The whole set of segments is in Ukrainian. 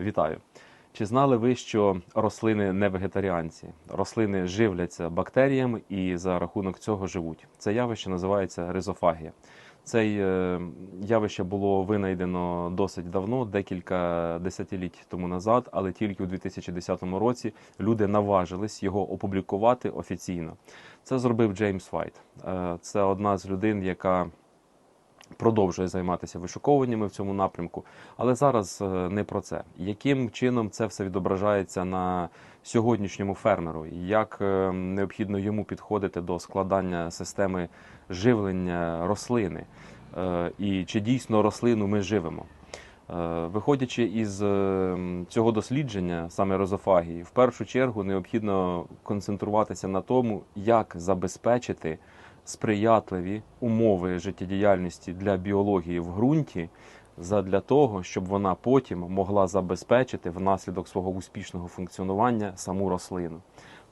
Вітаю! Чи знали ви, що рослини не вегетаріанці? Рослини живляться бактеріями і за рахунок цього живуть. Це явище називається ризофагія. Це е, явище було винайдено досить давно, декілька десятиліть тому назад, але тільки у 2010 році люди наважились його опублікувати офіційно. Це зробив Джеймс Вайт. Е, Це одна з людей, яка продовжує займатися вишуковуваннями в цьому напрямку. Але зараз е, не про це. Яким чином це все відображається на сьогоднішньому фермеру? Як е, необхідно йому підходити до складання системи живлення рослини? Е, І чи дійсно рослину ми живемо? Е, Виходячи із цього дослідження, саме розофагії, в першу чергу необхідно концентруватися на тому, як забезпечити сприятливі умови життєдіяльності для біології в ґрунті, задля того, щоб вона потім могла забезпечити внаслідок свого успішного функціонування саму рослину.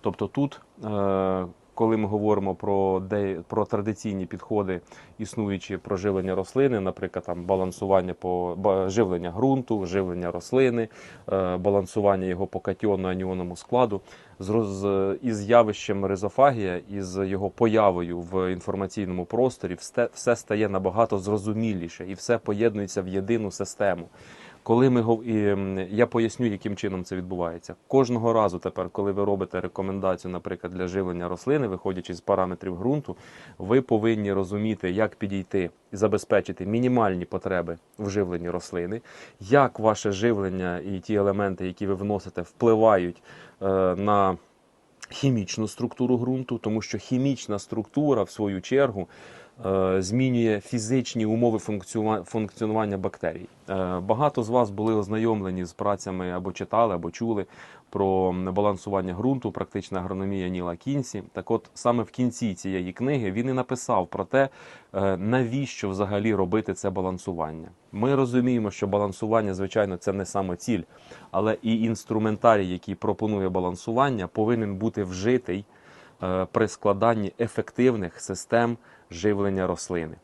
Тобто тут, е, коли ми говоримо про, де, про традиційні підходи, існуючі про живлення рослини, наприклад, там балансування по живлення ґрунту, живлення рослини, е, балансування його по катіонно-аніонному складу, з, із явищем ризофагія, із його появою в інформаційному просторі, все, все стає набагато зрозуміліше і все поєднується в єдину систему. Коли ми я поясню, яким чином це відбувається. Кожного разу тепер, коли ви робите рекомендацію, наприклад, для живлення рослини, виходячи з параметрів ґрунту, ви повинні розуміти, як підійти і забезпечити мінімальні потреби в живленні рослини, як ваше живлення і ті елементи, які ви вносите, впливають е, на хімічну структуру ґрунту, тому що хімічна структура, в свою чергу, змінює фізичні умови функціонування бактерій. Е, Багато з вас були ознайомлені з працями або читали, або чули про балансування ґрунту, практична агрономія Ніла Кінсі. Так от саме в кінці цієї книги він і написав про те, е, навіщо взагалі робити це балансування. Ми розуміємо, що балансування, звичайно, це не самоціль, але і інструментарій, який пропонує балансування, повинен бути вжитий е, при складанні ефективних систем живлення рослини.